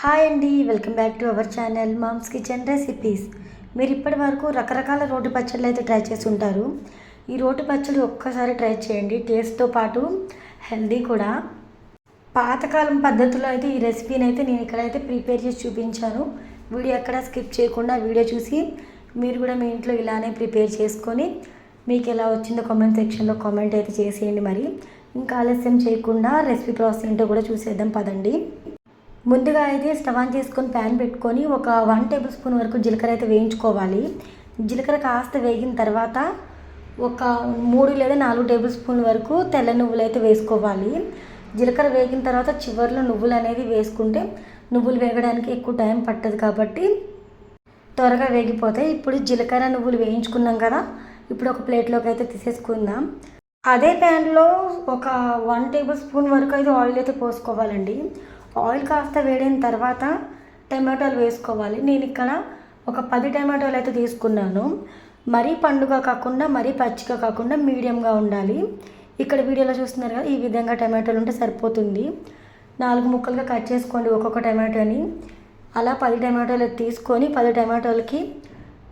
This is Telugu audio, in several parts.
హాయ్ అండి welcome back to our channel mom's kitchen recipes. మీరు ఇప్పటి వరకు రకరకాల రోటి పచ్చళ్ళు అయితే ట్రై చేసి ఉంటారు. ఈ రోటి పచ్చడి ఒక్కసారి ట్రై చేయండి టేస్ట్తో పాటు హెల్దీ కూడా. పాతకాలం పద్ధతిలో అయితే ఈ రెసిపీని అయితే నేను ఇక్కడైతే ప్రిపేర్ చేసి చూపించాను. వీడియో ఎక్కడ స్కిప్ చేయకుండా వీడియో చూసి మీరు కూడా మీ ఇంట్లో ఇలానే ప్రిపేర్ చేసుకొని మీకు ఎలా వచ్చిందో కామెంట్ సెక్షన్లో కామెంట్ అయితే చేసేయండి మరి. ఇంకా ఆలస్యం చేయకుండా రెసిపీ ప్రాసెస్ ఏంటో కూడా చూసేద్దాం పదండి. ముందుగా అయితే స్టవ్ ఆన్ చేసుకొని ప్యాన్ పెట్టుకొని ఒక వన్ టేబుల్ స్పూన్ వరకు జీలకర్ర అయితే వేయించుకోవాలి. జీలకర్ర కాస్త వేగిన తర్వాత ఒక మూడు లేదా నాలుగు టేబుల్ స్పూన్ వరకు తెల్ల నువ్వులు అయితే వేసుకోవాలి. జీలకర్ర వేగిన తర్వాత చివరిలో నువ్వులు అనేది వేసుకుంటే నువ్వులు వేగడానికి ఎక్కువ టైం పట్టదు కాబట్టి త్వరగా వేగిపోతాయి. ఇప్పుడు జీలకర్ర నువ్వులు వేయించుకున్నాం కదా ఇప్పుడు ఒక ప్లేట్లోకి అయితే తీసేసుకుందాం. అదే ప్యాన్లో ఒక వన్ టేబుల్ స్పూన్ వరకు అయితే ఆయిల్ అయితే పోసుకోవాలండి. ఆయిల్ కాస్త వేడిన తర్వాత టమాటోలు వేసుకోవాలి. నేను ఇక్కడ ఒక పది టమాటోలు అయితే తీసుకున్నాను. మరీ పండుగ కాకుండా మరీ పచ్చిగా కాకుండా మీడియంగా ఉండాలి. ఇక్కడ వీడియోలో చూస్తున్నారు కదా ఈ విధంగా టమాటాలు ఉంటే సరిపోతుంది. నాలుగు ముక్కలుగా కట్ చేసుకోండి ఒక్కొక్క టమాటోని. అలా పది టమాటోలు తీసుకొని పది టమాటోలకి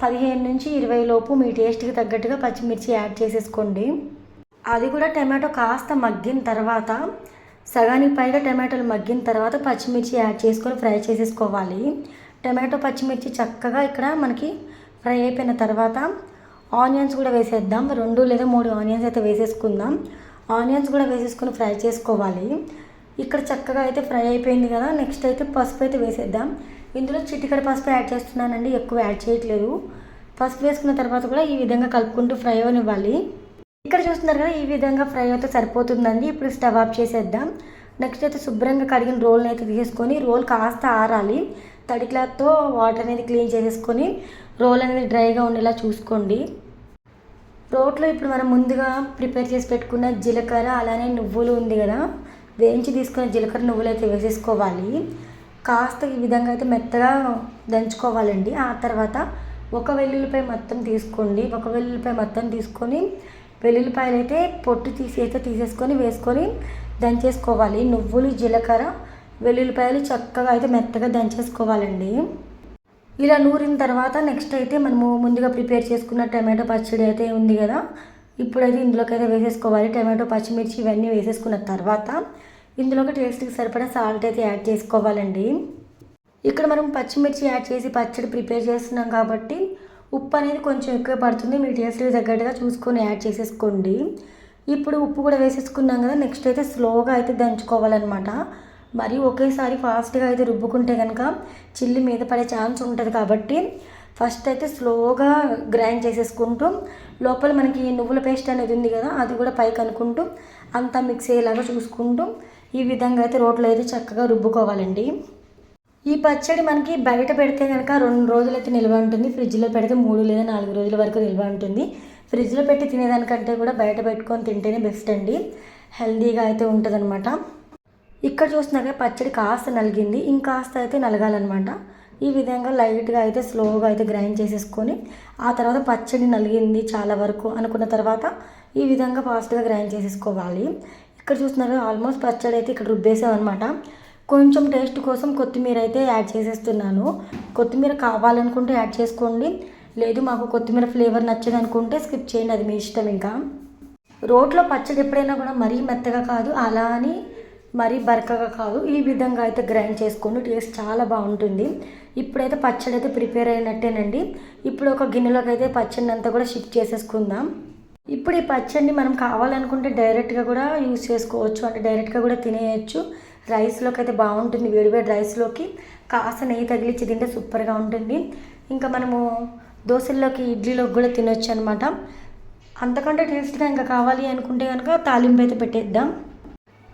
పదిహేను నుంచి ఇరవై లోపు మీ టేస్ట్కి తగ్గట్టుగా పచ్చిమిర్చి యాడ్ చేసేసుకోండి. అది కూడా టమాటో కాస్త మగ్గిన తర్వాత సగానికి పైగా టమాటాలు మగ్గిన తర్వాత పచ్చిమిర్చి యాడ్ చేసుకొని ఫ్రై చేసేసుకోవాలి. టమాటో పచ్చిమిర్చి చక్కగా ఇక్కడ మనకి ఫ్రై అయిపోయిన తర్వాత ఆనియన్స్ కూడా వేసేద్దాం. రెండు లేదా మూడు ఆనియన్స్ అయితే వేసేసుకుందాం. ఆనియన్స్ కూడా వేసేసుకొని ఫ్రై చేసుకోవాలి. ఇక్కడ చక్కగా అయితే ఫ్రై అయిపోయింది కదా. నెక్స్ట్ అయితే పసుపు అయితే వేసేద్దాం. ఇందులో చిటికడ పసుపు యాడ్ చేస్తున్నానండి. ఎక్కువ యాడ్ చేయట్లేదు. పసుపు వేసుకున్న తర్వాత కూడా ఈ విధంగా కలుపుకుంటూ ఫ్రై అవనివ్వాలి. ఇక్కడ చూస్తున్నారు కదా ఈ విధంగా ఫ్రై అయితే సరిపోతుందండి. ఇప్పుడు స్టవ్ ఆఫ్ చేసేద్దాం. నెక్స్ట్ అయితే శుభ్రంగా కడిగిన రోల్ని అయితే తీసుకొని రోల్ కాస్త ఆరాలి. తడి క్లాత్తో వాటర్ అనేది క్లీన్ చేసేసుకొని రోల్ అనేది డ్రైగా ఉండేలా చూసుకోండి. రోట్లో ఇప్పుడు మనం ముందుగా ప్రిపేర్ చేసి పెట్టుకున్న జీలకర్ర అలానే నువ్వులు ఉంది కదా వేయించి తీసుకున్న జీలకర్ర నువ్వులు అయితే వేసేసుకోవాలి. కాస్త ఈ విధంగా అయితే మెత్తగా దంచుకోవాలండి. ఆ తర్వాత ఒక వెల్లుల్లిపై మొత్తం తీసుకోండి. ఒక వెల్లుల్లిపై మొత్తం తీసుకొని వెల్లుల్లిపాయలు అయితే పొట్టు తీసి అయితే తీసేసుకొని వేసుకొని దంచేసుకోవాలి. నువ్వులు జీలకర్ర వెల్లుల్లిపాయలు చక్కగా అయితే మెత్తగా దంచేసుకోవాలండి. ఇలా నూరిన తర్వాత నెక్స్ట్ అయితే మనము ముందుగా ప్రిపేర్ చేసుకున్న టమాటో పచ్చడి అయితే ఉంది కదా. ఇప్పుడైతే ఇందులోకి అయితే వేసేసుకోవాలి. టమాటో పచ్చిమిర్చి ఇవన్నీ వేసేసుకున్న తర్వాత ఇందులోకి టేస్ట్కి సరిపడా సాల్ట్ అయితే యాడ్ చేసుకోవాలండి. ఇక్కడ మనం పచ్చిమిర్చి యాడ్ చేసి పచ్చడి ప్రిపేర్ చేస్తున్నాం కాబట్టి ఉప్పు అనేది కొంచెం ఎక్కువ పడుతుంది. మీ టేస్ట్కి తగ్గట్టుగా చూసుకొని యాడ్ చేసేసుకోండి. ఇప్పుడు ఉప్పు కూడా వేసేసుకున్నాం కదా నెక్స్ట్ అయితే స్లోగా అయితే దంచుకోవాలన్నమాట. మరి ఒకేసారి ఫాస్ట్గా అయితే రుబ్బుకుంటే కనుక చిల్లి మీద పడే ఛాన్స్ ఉంటుంది కాబట్టి ఫస్ట్ అయితే స్లోగా గ్రైండ్ చేసేసుకుంటూ లోపల మనకి నువ్వుల పేస్ట్ అనేది ఉంది కదా అది కూడా పైకి అనుకుంటూ అంతా మిక్స్ అయ్యేలాగా చూసుకుంటూ ఈ విధంగా అయితే రోట్లో అయితే చక్కగా రుబ్బుకోవాలండి. ఈ పచ్చడి మనకి బయట పెడితే కనుక రెండు రోజులు అయితే నిల్వ ఉంటుంది. ఫ్రిడ్జ్లో పెడితే మూడు లేదా నాలుగు రోజుల వరకు నిల్వ ఉంటుంది. ఫ్రిడ్జ్లో పెట్టి తినేదానికంటే కూడా బయట పెట్టుకొని తింటేనే బెస్ట్ అండి. హెల్దీగా అయితే ఉంటుందన్నమాట. ఇక్కడ చూసినాక పచ్చడి కాస్త నలిగింది. ఇంకాస్త అయితే నలగాలన్నమాట. ఈ విధంగా లైట్గా అయితే స్లోగా అయితే గ్రైండ్ చేసేసుకొని ఆ తర్వాత పచ్చడి నలిగింది చాలా వరకు అనుకున్న తర్వాత ఈ విధంగా ఫాస్ట్గా గ్రైండ్ చేసేసుకోవాలి. ఇక్కడ చూస్తున్నారు ఆల్మోస్ట్ పచ్చడి అయితే ఇక్కడ రుబ్బేసాం అనమాట కొంచెం టేస్ట్ కోసం కొత్తిమీర అయితే యాడ్ చేసేస్తున్నాను. కొత్తిమీర కావాలనుకుంటే యాడ్ చేసుకోండి. లేదు మాకు కొత్తిమీర ఫ్లేవర్ నచ్చదు అనుకుంటే స్కిప్ చేయండి అది మీ ఇష్టం ఇంకా. రోట్లో పచ్చడి ఎప్పుడైనా కూడా మరీ మెత్తగా కాదు అలా అని మరీ బరకగా కాదు. ఈ విధంగా అయితే గ్రైండ్ చేసుకోండి టేస్ట్ చాలా బాగుంటుంది. ఇప్పుడైతే పచ్చడి అయితే ప్రిపేర్ అయినట్టేనండి. ఇప్పుడు ఒక గిన్నెలోకి అయితే పచ్చడిని అంతా కూడా షిఫ్ట్ చేసేసుకుందాం. ఇప్పుడు ఈ పచ్చడిని మనం కావాలనుకుంటే డైరెక్ట్గా కూడా యూస్ చేసుకోవచ్చు అంటే డైరెక్ట్గా కూడా తినేయచ్చు. రైస్లోకి అయితే బాగుంటుంది వేడివేడి రైస్లోకి. కాస్త నెయ్యి తగిలిచ్చి తింటే సూపర్గా ఉంటుంది. ఇంకా మనము దోశల్లోకి ఇడ్లీలోకి కూడా తినొచ్చు అనమాట అంతకంటే టేస్ట్గా ఇంకా కావాలి అనుకుంటే కనుక తాలింపు అయితే పెట్టేద్దాం.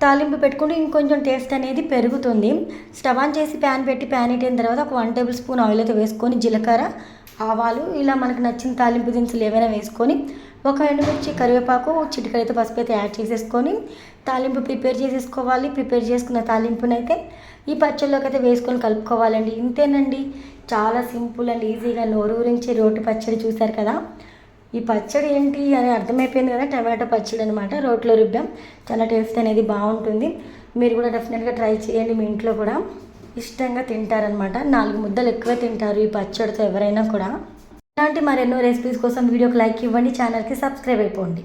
తాలింపు పెట్టుకుంటే ఇంకొంచెం టేస్ట్ అనేది పెరుగుతుంది. స్టవ్ ఆన్ చేసి ప్యాన్ పెట్టి ప్యాన్ పెట్టిన తర్వాత ఒక వన్ టేబుల్ స్పూన్ ఆయిల్ అయితే వేసుకొని జీలకర్ర ఆవాలు ఇలా మనకు నచ్చిన తాలింపు దినుసులు ఏవైనా వేసుకొని ఒక ఎండుమిర్చి కరివేపాకు చిటికడైతే పసుపు అయితే యాడ్ చేసేసుకొని తాలింపు ప్రిపేర్ చేసేసుకోవాలి. ప్రిపేర్ చేసుకున్న తాలింపునైతే ఈ పచ్చళ్ళలోకి అయితే వేసుకొని కలుపుకోవాలండి. ఇంతేనండి. చాలా సింపుల్ అండ్ ఈజీగా నోరు గురించి రోటి పచ్చడి చూశారు కదా. ఈ పచ్చడి ఏంటి అని అర్థమైపోయింది కదా. టమాటో పచ్చడి అనమాట రోట్లో రుబ్బాం. చాలా టేస్ట్ అనేది బాగుంటుంది. మీరు కూడా డెఫినెట్గా ట్రై చేయండి మీ ఇంట్లో కూడా. ఇష్టంగా తింటారనమాట నాలుగు ముద్దలు ఎక్కువ తింటారు ఈ పచ్చడితో ఎవరైనా కూడా. ఇలాంటి మరెన్నో రెసిపీస్ కోసం వీడియోకి లైక్ ఇవ్వండి ఛానల్కి సబ్స్క్రైబ్ అయిపోండి.